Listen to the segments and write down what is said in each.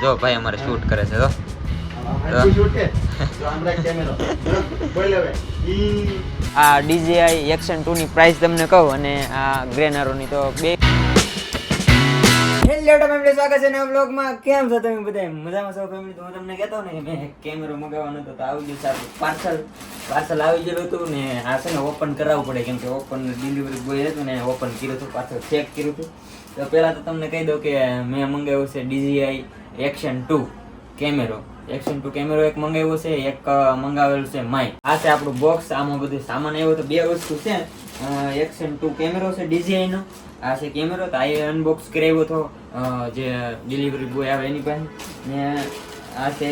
જો ભાઈ અમારે શૂટ કરે છે તો આ ડીજીઆઈ એક્શન ટુ ની પ્રાઇસ તમને કહું અને આ ગ્રેનારોની તો બે હેલો ફેમિલી સ્વાગત છે નવા બ્લોગમાં કેમ છો તમે બધા મજામાં છો ફેમિલી તો હું તમને કહેતો ને કે મેં કેમેરો મગાવવાનો હતો તો આવી ગયું સારું પાર્સલ પાર્સલ આવી ગયેલું હતું ને આ છે ને ઓપન કરાવવું પડે કેમ કે ઓપન ડિલિવરી બોય હતું ને ઓપન કર્યું હતું પાછળ ચેક કર્યું હતું. તો પહેલાં તો તમને કહી દઉં કે મેં મંગાવ્યું છે DJI એક્શન ટુ કેમેરો એક્શન ટુ કેમેરો એક મંગાવ્યો છે, એક મંગાવેલું છે માઇક આ છે આપણું બોક્સ આમાં બધું સામાન આવ્યો તો બે વસ્તુ છે. એક્શન ટુ કેમેરો છે ડીજીઆઈનો આ છે કેમેરો તો આ અનબોક્સ કરાવ્યો હતો જે ડિલિવરી બોય આવે એની પાસે. ને આ છે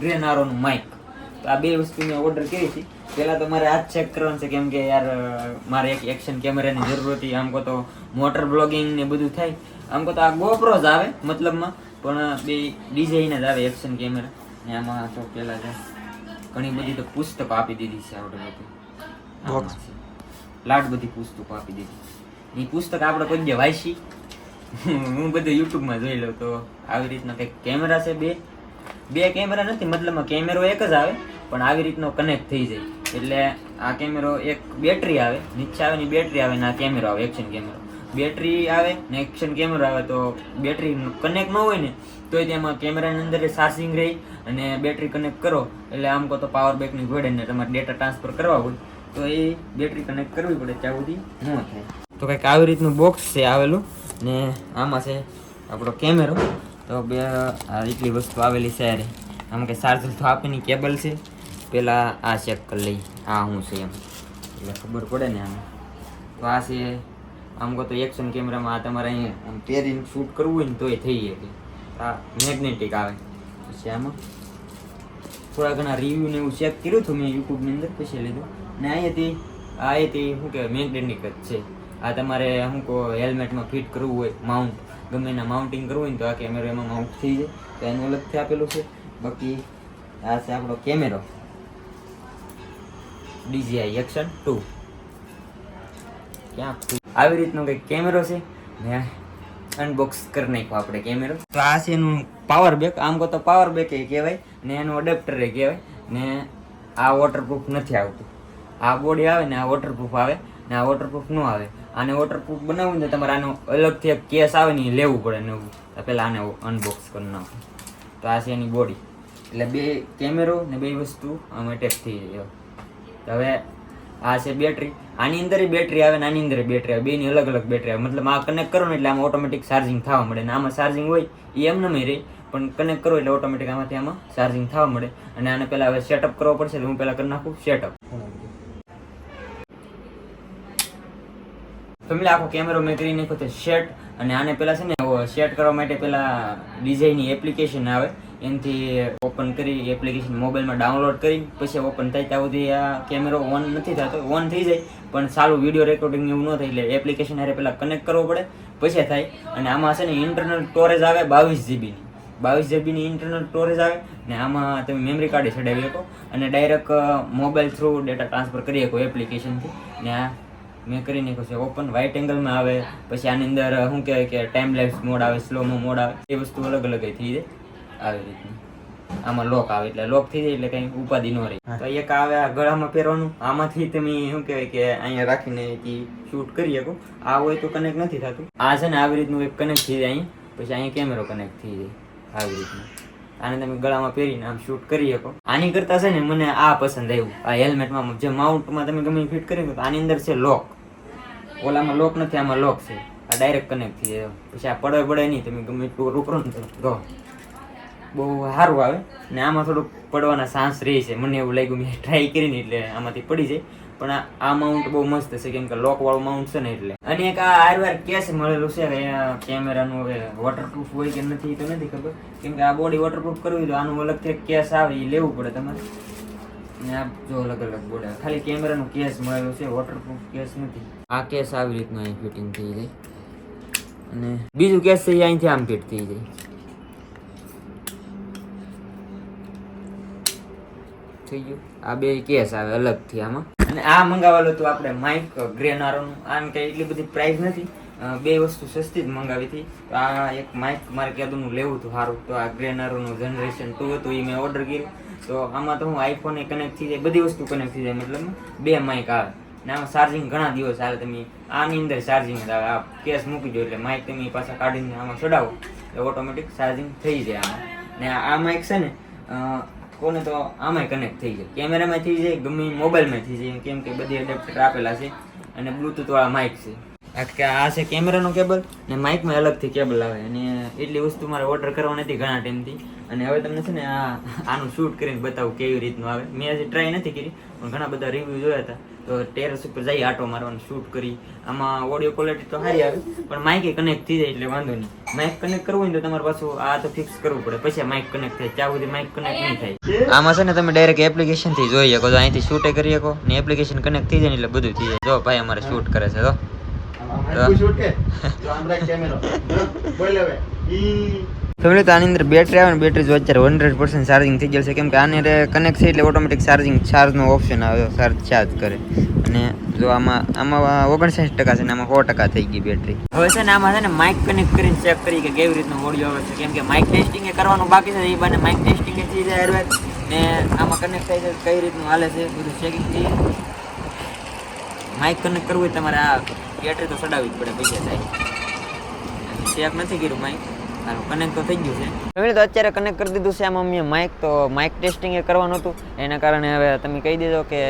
ગ્રેનારોનું માઇક તો આ બે વસ્તુ મેં ઓર્ડર કરી હતી. પહેલાં તો મારે આ જ ચેક કરવાનું છે, કેમ કે યાર મારે એક એક્શન કેમેરાની જરૂર હતી. આમ કહો તો મોટર બ્લોગિંગ ને બધું થાય. આમ કહો તો આ ગોપ્રો જ આવે મતલબમાં. પણ બે ડિઝાઇન જ આવે એક્શન કેમેરા ને આમાં તો પેલા છે ઘણી બધી તો પુસ્તકો આપી દીધી છે આપણે બધી લાડ બધી પુસ્તકો આપી દીધી. એ પુસ્તક આપણે કોઈ દે વાંચી. હું બધું યુટ્યુબમાં જોઈ લઉં તો આવી રીતના કંઈક કેમેરા છે બે. બે કેમેરા નથી મતલબમાં કેમેરો એક જ આવે પણ આવી રીતનો કનેક્ટ થઈ જાય. એટલે આ કેમેરો એક બેટરી આવે નીચે આવે ને બેટરી આવે ને આ કેમેરો આવે એક્શન કેમેરો બેટરી આવે ને એક્શન કેમેરા આવે તો બેટરી કનેક્ટ ન હોય ને, તોય તેમાં કેમેરાની અંદર ચાર્જિંગ રહી અને બેટરી કનેક્ટ કરો. એટલે આમ કહો તો પાવર બેકની ઘોડે ને તમારે ડેટા ટ્રાન્સફર કરવા હોય, તો એ બેટરી કનેક્ટ કરવી પડે ત્યાં સુધી ન થાય. તો કંઈક આવી રીતનું બોક્સ છે આવેલું ને આમાં છે આપણો કેમેરો તો બે, આ એટલી વસ્તુ આવેલી છે અરે આમાં કે ચાર્જર તો આપીની કેબલ છે. પેલા આ ચેક કરી લઈ આ શું છે એમ. એટલે ખબર પડે ને આમ. તો આ છે આમ કહો તો એક્શન કેમેરામાં આ તમારે અહીંયા આમ પહેરીને શૂટ કરવું હોય ને તોય થઈ શકે. આ મેગ્નેટિક આવે. પછી આમાં થોડા ઘણા રિવ્યુ ને એવું ચેક કર્યું હતું મેં યુટ્યુબની અંદર, પછી લીધું. ને અહીંયાથી અહીંયાથી શું કહેવાય મેગ્નેટિક જ છે. આ તમારે શું કહો હેલ્મેટમાં ફિટ કરવું હોય માઉન્ટ ગમે એના માઉન્ટિંગ કરવું હોય ને તો આ કેમેરો એમાં માઉન્ટ થઈ જાય. તો એનું અલગથી આપેલું છે. બાકી આ છે આપણો કેમેરો ડીજીઆઈ એક્શન ટુ ક્યાં આવી રીતનો કંઈક કેમેરો છે? ને અનબોક્સ કરી નાખ્યો આપણે કેમેરો. તો આ છે એનું પાવર બેક આમ કહો તો પાવર બેક એ કહેવાય. ને એનું અડેપ્ટર એ કહેવાય. ને આ વોટરપ્રૂફ નથી આવતું. આ બોડી આવે ને આ વોટરપ્રૂફ આવે. ને આ વોટરપ્રૂફ ન આવે. આને વોટરપ્રૂફ બનાવવું ને તમારે આનો અલગથી એક કેસ આવે ને એ લેવું પડે નવું તો પહેલાં આને અનબોક્સ કરી નાખો. તો આ છે એની બોડી એટલે બે કેમેરો ને બે વસ્તુ આમ અટેચ થઈ જાય. હવે આ છે બેટરી આની અંદર બેટરી આવે ને આની અંદર બેટરી આવે. બેની અલગ અલગ બેટરી આવે. મતલબ આ કનેક્ટ કરો ને એટલે આમાં ઓટોમેટિક ચાર્જિંગ થવા મળે ને આમાં ચાર્જિંગ હોય એ એમ નહીં રહે, પણ કનેક્ટ કરો એટલે ઓટોમેટિક આમાંથી આમાં ચાર્જિંગ થવા મળે. અને આને પહેલાં હવે સેટઅપ કરવો પડશે હું પહેલાં કરી નાખું સેટઅપ ફેમિલી, આખો કેમેરો મેં કરી નાખ્યો છે સેટ અને આને પહેલાં છે ને, સેટ કરવા માટે પહેલા ડિઝાઇનની એપ્લિકેશન આવે. એનાથી ઓપન કરી એપ્લિકેશન મોબાઈલમાં ડાઉનલોડ કરી, પછી ઓપન થાય ત્યાં સુધી આ કેમેરો ઓન નથી થતો ઓન થઈ જાય, પણ સારું વીડિયો રેકોર્ડિંગ એવું ન થાય એટલે એપ્લિકેશન હારે પહેલાં કનેક્ટ કરવો પડે, પછી થાય. અને આમાં છે ને ઇન્ટરનલ સ્ટોરેજ આવે બાવીસ જીબીની બાવીસ જીબીની ઇન્ટરનલ સ્ટોરેજ આવે, ને આમાં તમે મેમરી કાર્ડ ચડાવી શકો. અને direct mobile through data transfer કરી શકો એપ્લિકેશનથી ને આ મેં કરી નાખ્યું છે ઓપન વ્હાઇટ એંગલમાં આવે, પછી આની અંદર શું કહેવાય કે ટાઈમ લેપ્સ મોડ આવે સ્લોમો મોડ આવે, એ વસ્તુ અલગ અલગ થઈ જાય. આવી રીતનું. આમાં લોક આવે એટલે લોક થઈ જાય એટલે કઈ ઉપાધિ ન રહે. તો એક આવે આ ગળામાં પહેરવાનું આમાંથી તમે શું કહેવાય કે અહીંયા રાખીને શૂટ કરી શકો. આ હોય તો કનેક્ટ નથી થતું. આ છે ને આવી રીતનું એક કનેક્ટ થઈ જાય અહીંયા. પછી અહીંયા કેમેરો કનેક્ટ થઈ જાય આવી રીતનું. આને તમે ગળામાં પહેરીને આમ શૂટ કરી શકો. આની કરતા છે ને મને આ પસંદ આવ્યું. આ હેલ્મેટમાં જે માઉન્ટમાં તમે ગમે ફિટ કરી આની અંદર છે લોક ઓલામાં લોક નથી આમાં લોક છે. આ ડાયરેક્ટ કનેક્ટ થઈ જાય. પછી આ પડે પડે નહીં તમે ગમે એટલું રોકડો ને તો બહુ સારું આવે. ને આમાં થોડુંક પડવાના ચાન્સ રહે છે. મને એવું લાગ્યું મેં ટ્રાય કરીને એટલે આમાંથી પડી જાય. પણ આ માઉન્ટ બહુ મસ્ત છે. કેમ કે લોક વાળું માઉન્ટ છે ને એટલે. અને એક આ આરવાર કેસ મળેલું છે? કે કેમેરાનું હવે વોટરપ્રૂફ હોય કે નથી તો નથી ખબર. કેમ કે આ બોડી વોટરપ્રૂફ કરવી તો આનું અલગથી કેસ આવે, એ લેવું પડે તમારે. ને આ જો અલગ અલગ બોર્ડ ખાલી કેમેરાનું કેસ મળેલું છે. વોટરપ્રૂફ કેસ નથી. આ કેસ આવી રીતનું અહીં ફિટિંગ થઈ જાય. અને બીજું કેસ છે અહીંથી આમ ફિટ થઈ જાય. થઈ ગયું. આ બે કેસ આવે અલગથી આમાં. અને આ મંગાવેલું હતું આપણે માઇક ગ્રેનારોનું આમ કે એટલી બધી પ્રાઇસ નથી. બે વસ્તુ સસ્તી જ મંગાવી હતી. તો આ એક માઇક મારે કીધું લેવું હતું સારું તો આ ગ્રેનારોનું જનરેશન ટુ હતું એ મેં ઓર્ડર કર્યું. તો આમાં તો હું આઈફોન કનેક્ટ થઈ જાય, બધી વસ્તુ કનેક્ટ થઈ જાય. મતલબ બે માઇક આવે. ને આમાં ચાર્જિંગ ઘણા દિવસ આવે. તમે આની અંદર ચાર્જિંગ જ આવે. આ કેસ મૂકી દો એટલે માઇક તમે પાછા કાઢીને આમાં ચડાવો. એટલે ઓટોમેટિક ચાર્જિંગ થઈ જાય આમાં. ને આ માઇક છે ને કોને તો આમાંય કનેક્ટ થઈ જાય. કેમેરામાં થઈ જાય, ગમે મોબાઈલમાં થઈ જાય. કેમ કે બધી એડેપ્ટર આપેલા છે અને બ્લૂટૂથવાળા માઇક છે. કે આ છે કેમેરાનો કેબલ ને માઇકમાં અલગથી કેબલ આવે. અને એટલી વસ્તુ મારે ઓર્ડર કરવા નથી ઘણા ટાઈમથી અને હવે તમને છે ને આ, આનું શૂટ કરીને બતાવું કેવી રીતનું આવે. મેં હજી ટ્રાય નથી કરી, પણ ઘણા બધા રિવ્યૂ જોયા હતા. તો ટેરેસ ઉપર જઈ આટો મારવાનું શૂટ કરી. આમાં ઓડિયો ક્વોલિટી તો સારી આવે પણ માઇકે કનેક્ટ થઈ જાય એટલે વાંધો નહીં. માઇક કનેક્ટ કરવું હોય તો તમારે પાછું આ તો ફિક્સ કરવું પડે. પછી માઇક કનેક્ટ થાય. ત્યાં સુધી માઇક કનેક્ટ નહીં થાય. આમાં છે ને તમે ડાયરેક્ટ એપ્લિકેશનથી જોઈ શકો તો અહીંથી શૂટે કરી શકો ને એપ્લિકેશન કનેક્ટ થઈ જાય એટલે બધું થઈ જાય. જો ભાઈ અમારે શૂટ કરે છે તો ફેમિલી તો આની અંદર બેટરી આવે ને બેટરી જો અત્યારે હંડ્રેડ પર્સન્ટ ચાર્જિંગ થઈ જશે કેમ કે આને કનેક્ટ થઈ એટલે ઓટોમેટિક ચાર્જિંગ ચાર્જનો ઓપ્શન આવે ચાર્જ ચાર્જ કરે. અને જો આમાં આમાં ઓગણસાઠ ટકા છે ને આમાં સો ટકા થઈ ગઈ બેટરી હવે છે ને આમાં છે ને માઇક કનેક્ટ કરીને ચેક કરી કે કેવી રીતનું ઓડિયો આવે છે. કેમ કે માઇક ટેસ્ટિંગ કરવાનું બાકી છે, એ બાને માઇક ટેસ્ટિંગ થઈ જાય હરવાર ને આમાં કનેક્ટ થાય છે, કઈ રીતનું હાલે છે, બધું ચેકિંગ થઈ માઇક કનેક્ટ કરવું હોય તમારે આ બેટરી તો ચડાવવી જ પડે, પૈસા થાય. ચેક નથી કર્યું માઇક કનેક્ટ તો થઈ ગયું છે. તો અત્યારે કનેક્ટ કરી દીધું છે આ મેં માઇક તો માઇક ટેસ્ટિંગ એ કરવાનું હતું. એના કારણે હવે તમે કહી દીધો કે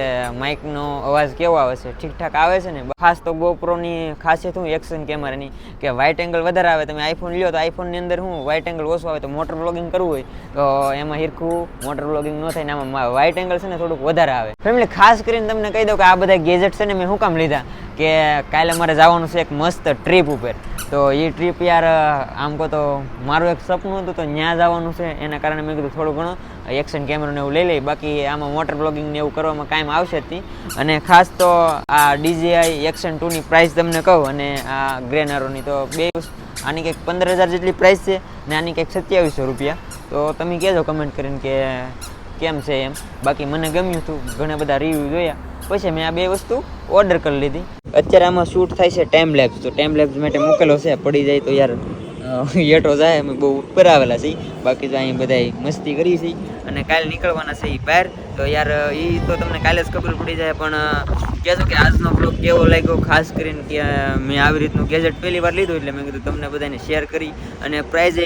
માઇકનો અવાજ કેવો આવે છે? ઠીકઠાક આવે છે ને? ખાસ તો ગોપ્રોની ખાસિયત હું એક્શન કેમેરાની કે વાઇટ એંગલ વધારે આવે. તમે આઈફોન લ્યો તો આઈફોનની અંદર હું વાઇટ એંગલ ઓછું આવે. તો મોટર બ્લોગિંગ કરવું હોય, તો એમાં હિરખું મોટર બ્લોગિંગ ન થાય ને આમાં વાઇટ એંગલ છે ને થોડુંક વધારે આવે. ફેમિલી, ખાસ કરીને તમને કહી દઉં કે આ બધા ગેજેટ છે ને મેં શું કામ લીધા? કે કાલે મારે જવાનું છે એક મસ્ત ટ્રીપ ઉપર. તો એ ટ્રીપ યાર, આમ કહો તો મારું એક સપનું હતું તો ત્યાં જવાનું છે. એના કારણે મેં કીધું થોડું ઘણું એક્શન કેમેરાને એવું લઈ લઈ. બાકી આમાં મોટર બ્લોગિંગ ને એવું કરવામાં કાંઈ આવશે જ અને ખાસ તો આ ડીજીઆઈ એક્શન ટુની પ્રાઇસ તમને કહું, અને આ ગ્રેનરોની તો બે આની કંઈક પંદર હજાર જેટલી પ્રાઇસ છે, ને આની કંઈક સત્યાવીસો રૂપિયા. તો તમે કહેજો કમેન્ટ કરીને કે કેમ છે એમ. બાકી મને ગમ્યું હતું, ઘણા બધા રિવ્યૂ જોયા. પછી મેં આ બે વસ્તુ ઓર્ડર કરી લીધી. અત્યારે આમાં શૂટ થાય છે ટાઈમ લેબ્સ તો ટાઈમ લેબ્સ માટે મૂકેલો છે પડી જાય તો યાર અ, જાય અમે બહુ ઉપર આવેલા છે બાકી તો અહીં બધા મસ્તી કરી છે. અને કાલે નીકળવાના છે એ બહાર તો યાર એ તો તમને કાલે જ ખબર પડી જાય પણ કહેજો કે આજનો બ્લોગ કેવો લાગ્યો? ખાસ કરીને કે મેં આવી રીતનું ગેજેટ પહેલી વાર લીધું એટલે મેં કીધું તમને બધાને શેર કરી. અને પ્રાઇઝ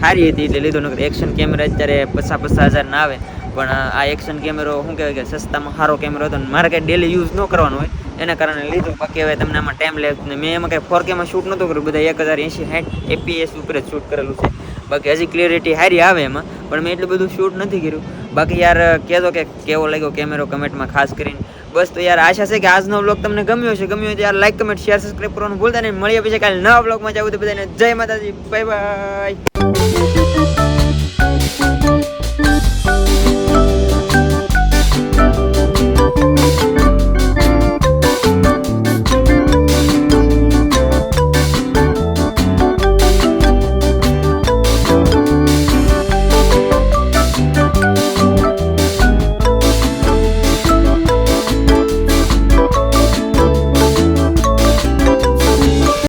સારી હતી એટલે લીધો નકર એક્શન કેમેરા અત્યારે પચાસ પચાસ હજાર ના આવે. પણ આ એક્શન કેમેરો શું કહેવાય કે સસ્તામાં સારો કેમેરો હતો. અને મારે કંઈ ડેલી યુઝ ન કરવાનો હોય. એના કારણે લીધું. બાકી હવે તમને આમાં ટાઈમ લે ને મેં એમાં કંઈ ફોર કેમાં શૂટ નહોતું કર્યું. બધા એક હજાર એંશી સાઠ એપીએસ ઉપર જ શૂટ કરેલું છે. બાકી હજી ક્લિયરિટી હારી આવે એમાં, પણ મેં એટલું બધું શૂટ નથી કર્યું. બાકી યાર કહેતો કે કેવો લાગ્યો કેમેરો કમેન્ટમાં ખાસ કરીને. બસ તો યાર, આશા છે કે આજનો બ્લોગ તમને ગમ્યો છે ગમ્યો તો યાર લાઈક કમેન્ટ શેર સબસ્ક્રાઈબ કરવાનું ભૂલતા નહીં. મળીએ પછી કાલે નવા બ્લોગમાં જાવ તો બધાને જય માતાજી. Bye bye